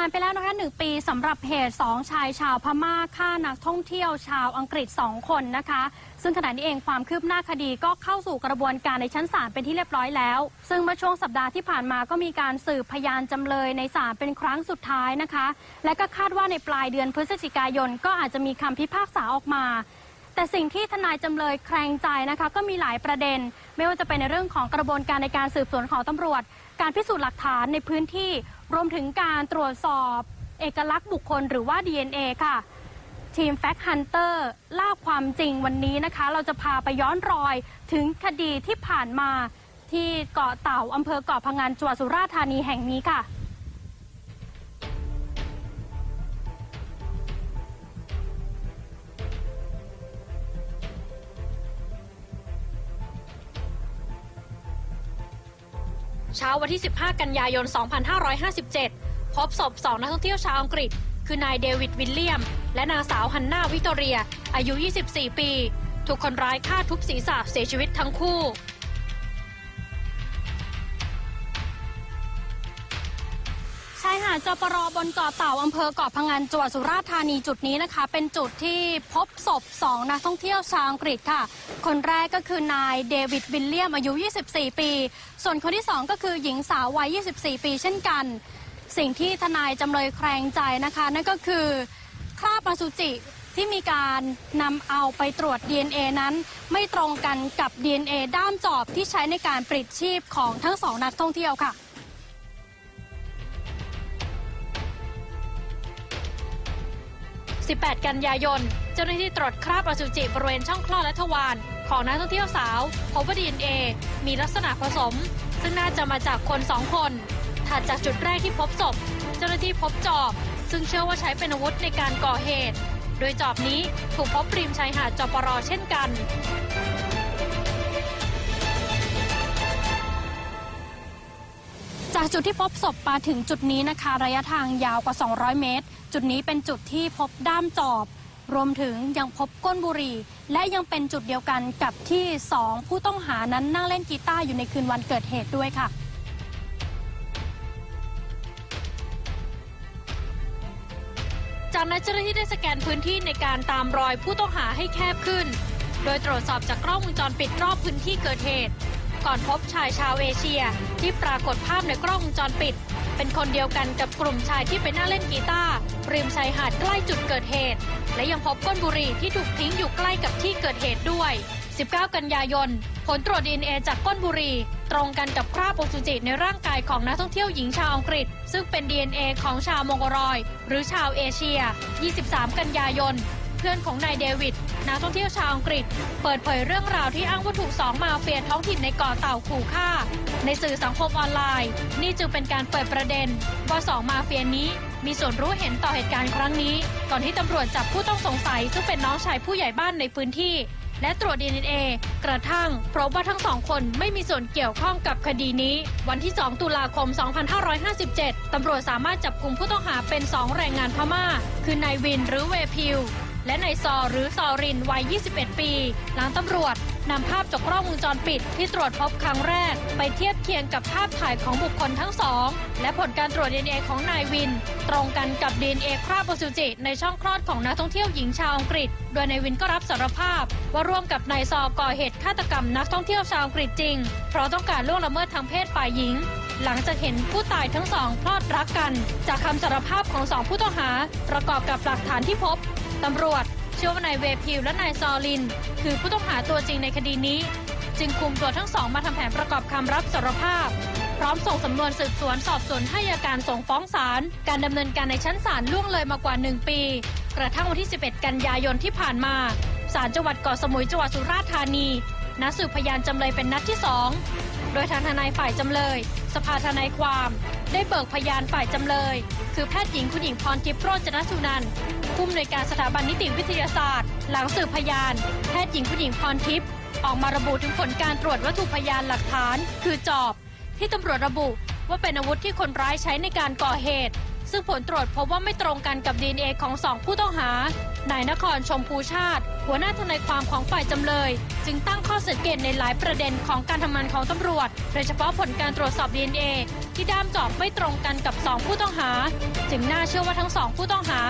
ผ่านไปแล้วนะคะหนึ่งปีสำหรับเหตุสองชายชาวพม่าฆ่านักท่องเที่ยวชาวอังกฤษสองคนนะคะ ซึ่งขณะนี้เองความคืบหน้าคดีก็เข้าสู่กระบวนการในชั้นศาลเป็นที่เรียบร้อยแล้ว ซึ่งเมื่อช่วงสัปดาห์ที่ผ่านมาก็มีการสืบพยานจำเลยในศาลเป็นครั้งสุดท้ายนะคะ และก็คาดว่าในปลายเดือนพฤศจิกายนก็อาจจะมีคำพิพากษาออกมาแต่สิ่งที่ทนายจำเลยแคลงใจนะคะก็มีหลายประเด็น ไม่ว่าจะเป็นในเรื่องของกระบวนการในการสืบสวนของตำรวจ การพิสูจน์หลักฐานในพื้นที่ รวมถึงการตรวจสอบเอกลักษณ์บุคคลหรือว่า DNA ค่ะ ทีม Fact Hunter ล่าความจริงวันนี้นะคะ เราจะพาไปย้อนรอยถึงคดีที่ผ่านมาที่เกาะเต่าอำเภอเกาะพังงานจังหวัดสุราษฎร์ธานีแห่งนี้ค่ะ เช้าวันที่ 15 กันยายน 2557 พบศพสองนักท่องเที่ยวชาวอังกฤษ คือนายเดวิดวิลเลียม และนางสาวฮันนาวิโตอเรีย อายุ 24 ปี ถูกคนร้ายฆ่าทุบศีรษะเสียชีวิตทั้งคู่ หาดจปรบนเกาะเต่าอำเภอเกาะพังงานจังหวัดสุราษฎร์ธานีจุดนี้นะคะ เป็นจุดที่พบศพสองนักท่องเที่ยวชาวอังกฤษค่ะ คนแรกก็คือนายเดวิดวิลเลียมอายุ 24 ปี ส่วนคนที่สองก็คือหญิงสาววัย 24 ปีเช่นกัน สิ่งที่ทนายจำเลยแคลงใจนะคะ นั่นก็คือคราบอสุจิที่มีการนำเอาไปตรวจ DNA นั้น ไม่ตรงกันกับ DNA ด้ามจอบที่ใช้ในการปลิดชีพของทั้งสองนักท่องเที่ยวค่ะ 18 กันยายน เจ้าหน้าที่ตรวจคราบอสุจิบริเวณช่องคลอดและทวารของนักท่องเที่ยวสาวพบว่า DNA มีลักษณะผสม ซึ่งน่าจะมาจากคนสองคน ถัดจากจุดแรกที่พบศพ เจ้าหน้าที่พบจอบ ซึ่งเชื่อว่าใช้เป็นอาวุธในการก่อเหตุ โดยจอบนี้ถูกพบริมชายหาดจปรเช่นกันจากจุดที่พบศพมาถึงจุดนี้นะคะ ระยะทางยาวกว่า 200 เมตร จุดนี้เป็นจุดที่พบด้ามจอบ รวมถึงยังพบก้นบุหรี่ และยังเป็นจุดเดียวกันกับที่สองผู้ต้องหานั้นนั่งเล่นกีตาร์อยู่ในคืนวันเกิดเหตุด้วยค่ะจากนั้นเจ้าหน้าที่ได้สแกนพื้นที่ในการตามรอยผู้ต้องหาให้แคบขึ้น โดยตรวจสอบจากกล้องวงจรปิดรอบพื้นที่เกิดเหตุ ก่อนพบชายชาวเอเชีย ที่ปรากฏภาพในกล้องวงจรปิด เป็นคนเดียวกันกับกลุ่มชายที่ไปนั่งเล่นกีตาร์ริมชายหาดใกล้จุดเกิดเหตุ และยังพบก้นบุหรี่ที่ถูกทิ้งอยู่ใกล้กับที่เกิดเหตุด้วย 19 กันยายน ผลตรวจ DNA จากก้นบุหรี่ ตรงกันกับคราบอสุจิในร่างกายของนักท่องเที่ยวหญิงชาวอังกฤษ ซึ่งเป็น DNA ของชาวมองโกรอย หรือชาวเอเชีย 23 กันยายน เพื่อนของนายเดวิด นักท่องเที่ยวชาวอังกฤษ เปิดเผยเรื่องราวที่อ้างว่าถูกสองมาเฟียท้องถิ่นในเกาะเต่าขู่ฆ่า ในสื่อสังคมออนไลน์ นี่จึงเป็นการเปิดประเด็น ว่าสองมาเฟียนี้มีส่วนรู้เห็นต่อเหตุการณ์ครั้งนี้ ก่อนที่ตำรวจจับผู้ต้องสงสัย ซึ่งเป็นน้องชายผู้ใหญ่บ้านในพื้นที่ และตรวจ DNA กระทั่งพบว่าทั้งสองคนไม่มีส่วนเกี่ยวข้องกับคดีนี้ วันที่ 2 ตุลาคม 2557 ตำรวจสามารถจับกลุ่มผู้ต้องหาเป็น 2 แรงงานพม่า คือนายวินหรือเวพิว และนายซอหรือซอรินวัย 21 ปี หลังตำรวจนำภาพจากกล้องวงจรปิดที่ตรวจพบครั้งแรก ไปเทียบเคียงกับภาพถ่ายของบุคคลทั้งสอง และผลการตรวจ DNA ของนายวิน ตรงกันกับ DNA คราบอสุจิในช่องคลอดของนักท่องเที่ยวหญิงชาวอังกฤษ โดยนายวินก็รับสารภาพ ว่าร่วมกับนายซอก่อเหตุฆาตกรรมนักท่องเที่ยวชาวอังกฤษจริง เพราะต้องการล่วงละเมิดทางเพศฝ่ายหญิงหลังจากเห็นผู้ตายทั้งสองพลอดรักกัน จากคำสารภาพของสองผู้ต้องหา ประกอบกับหลักฐานที่พบ ตำรวจเชื่อว่านายเวพิวและนายซอลิน คือผู้ต้องหาตัวจริงในคดีนี้ จึงคุมตัวทั้งสองมาทำแผนประกอบคำรับสารภาพ พร้อมส่งสำนวนสืบสวนสอบสวนให้อัยการส่งฟ้องศาลการดำเนินการในชั้นศาลล่วงเลยมากว่า 1 ปี กระทั่งวันที่ 11 กันยายนที่ผ่านมาศาลจังหวัดเกาะสมุยจังหวัดสุราษฎร์ธานีนัดสืบพยานจำเลยเป็นนัดที่2โดยทางทนายฝ่ายจำเลย สภาทนายความ ได้เบิกพยานฝ่ายจำเลย คือแพทย์หญิงคุณหญิงพรทิพย์โรจนสุนันท์ผู้อำนวยการสถาบันนิติวิทยาศาสตร์ หลังสืบพยาน แพทย์หญิงคุณหญิงพรทิพย์ออกมาระบุถึงผลการตรวจวัตถุพยานหลักฐาน คือจอบ ที่ตำรวจระบุว่าเป็นอาวุธที่คนร้ายใช้ในการก่อเหตุ ซึ่งผลตรวจพบว่าไม่ตรงกันกับ DNA ของสองผู้ต้องหานายนครชมพูชาติ หัวหน้าทนายความของฝ่ายจำเลย จึงตั้งข้อสังเกตในหลายประเด็นของการทำงานของตำรวจ โดยเฉพาะผลการตรวจสอบ DNA ที่ด้ามจอบไม่ตรงกันกับสองผู้ต้องหา จึงน่าเชื่อว่าทั้งสองผู้ต้องหา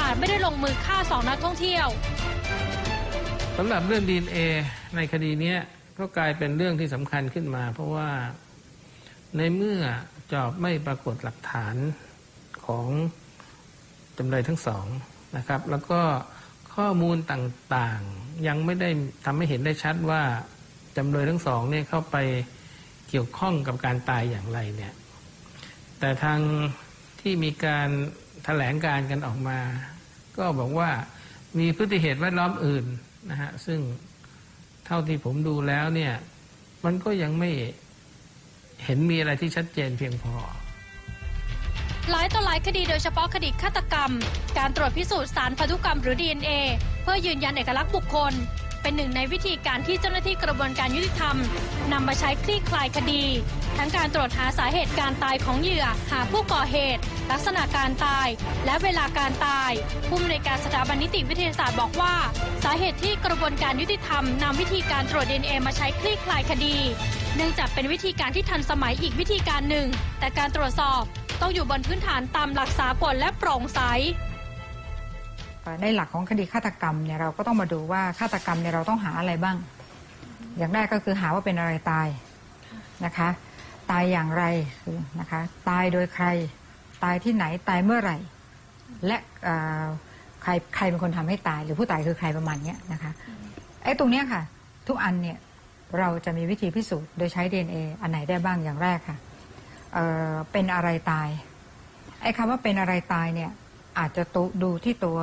อาจไม่ได้ลงมือฆ่าสองนักท่องเที่ยวสำหรับเรื่อง DNA ในคดีนี้ก็กลายเป็นเรื่องที่สำคัญขึ้นมา เพราะว่าในเมื่อจอบไม่ปรากฏหลักฐาน ของจำเลยทั้งสองนะครับ แล้วก็ข้อมูลต่างๆ ยังไม่ได้ทำให้เห็นได้ชัดว่าจำเลยทั้งสองเนี่ยเข้าไปเกี่ยวข้องกับการตายอย่างไรเนี่ย แต่ทางที่มีการแถลงการกันออกมา ก็บอกว่ามีพฤติเหตุแวดล้อมอื่นนะฮะซึ่งเท่าที่ผมดูแล้วเนี่ย มันก็ยังไม่เห็นมีอะไรที่ชัดเจนเพียงพอ หลายต่อหลายคดีโดยเฉพาะคดีฆาตกรรม การตรวจพิสูจน์สารพันธุกรรมหรือ DNA เพื่อยืนยันเอกลักษณ์บุคคล เป็นหนึ่งในวิธีการที่เจ้าหน้าที่กระบวนการยุติธรรมนำมาใช้คลี่คลายคดี ทั้งการตรวจหาสาเหตุการตายของเหยื่อ หาผู้ก่อเหตุ ลักษณะการตาย และเวลาการตาย ผู้อำนวยการสถาบันนิติวิทยาศาสตร์บอกว่า สาเหตุที่กระบวนการยุติธรรมนำวิธีการตรวจ DNA มาใช้คลี่คลายคดี เนื่องจากเป็นวิธีการที่ทันสมัยอีกวิธีการหนึ่ง แต่การตรวจสอบ ต้องอยู่บนพื้นฐานตามหลักสากลและโปร่งใสในหลักของคดีฆาตกรรมเนี่ยเราก็ต้องมาดูว่าฆาตกรรมเนี่ยเราต้องหาอะไรบ้าง อย่างแรกก็คือหาว่าเป็นอะไรตายนะคะ ตายอย่างไรคือนะคะ ตายโดยใคร ตายที่ไหนตายเมื่อไหร่ และใครใครเป็นคนทำให้ตาย หรือผู้ตายคือใครประมาณเนี้ยนะคะไอ้ตรงเนี้ยค่ะ ทุกอันเนี่ยเราจะมีวิธีพิสูจน์โดยใช้ DNA อันไหนได้บ้างอย่างแรกค่ะ เเป็นอะไรตาย ไอ้คำว่าเป็นอะไรตายเนี่ย อาจจะตดูที่ตัว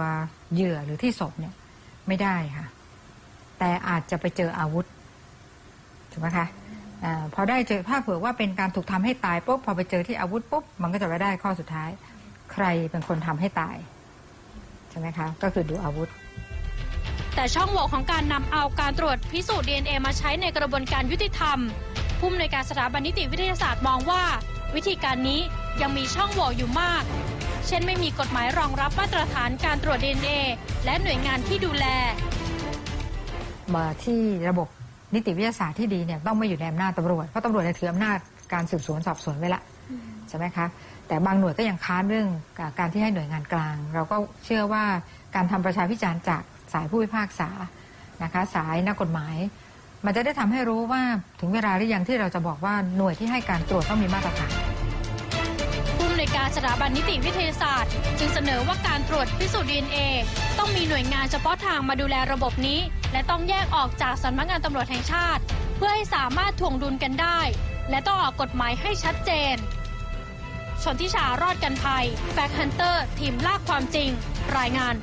เหยื่อหรือที่ศพเนี่ย ไม่ได้ค่ะ แต่อาจจะไปเจออาวุธถูกไหมคะอาพอได้เจอถ้าเผื่อว่าเป็นการถูกทำให้ตายปุ๊บพอไปเจอที่อาวุธปุ๊บมันก็จะไปได้ข้อสุดท้าย ใครเป็นคนทำให้ตายใช่ไหมคะก็คือดูอาวุธ แต่ช่องโหว่ของการนำเอาการตรวจพิสูจน์ DNA มาใช้ในกระบวนการยุติธรรมผู้อำนวยการสถาบันนิติวิทยาศาสตร์มองว่า วิธีการนี้ยังมีช่องโหว่อยู่มาก เช่นไม่มีกฎหมายรองรับมาตรฐานการตรวจ DNA และหน่วยงานที่ดูแล มาที่ระบบนิติวิทยาศาสตร์ที่ดีเนี่ยต้องไม่อยู่ในอำนาจตำรวจเพราะตำรวจเนี่ยถืออำนาจการสืบสวนสอบสวนไว้ละใช่ไหมคะแต่บางหน่วยก็ยังค้านเรื่องการที่ให้หน่วยงานกลาง เราก็เชื่อว่าการทำประชาพิจารณ์จากสายผู้พิพากษานะคะสายนักกฎหมาย มันจะได้ทำให้รู้ว่าถึงเวลาหรือยังที่เราจะบอกว่าหน่วยที่ให้การตรวจต้องมีมาตรฐานผู้อำนวยการสถาบันนิติวิทยาศาสตร์ จึงเสนอว่าการตรวจพิสูจน์ DNA ต้องมีหน่วยงานเฉพาะทางมาดูแลระบบนี้ และต้องแยกออกจากสำนักงานตำรวจแห่งชาติ เพื่อให้สามารถถ่วงดุลกันได้ และต้องออกกฎหมายให้ชัดเจนชนทิชารอดกันภัยแฟกฮันเตอร์ ทีมลากความจริง รายงาน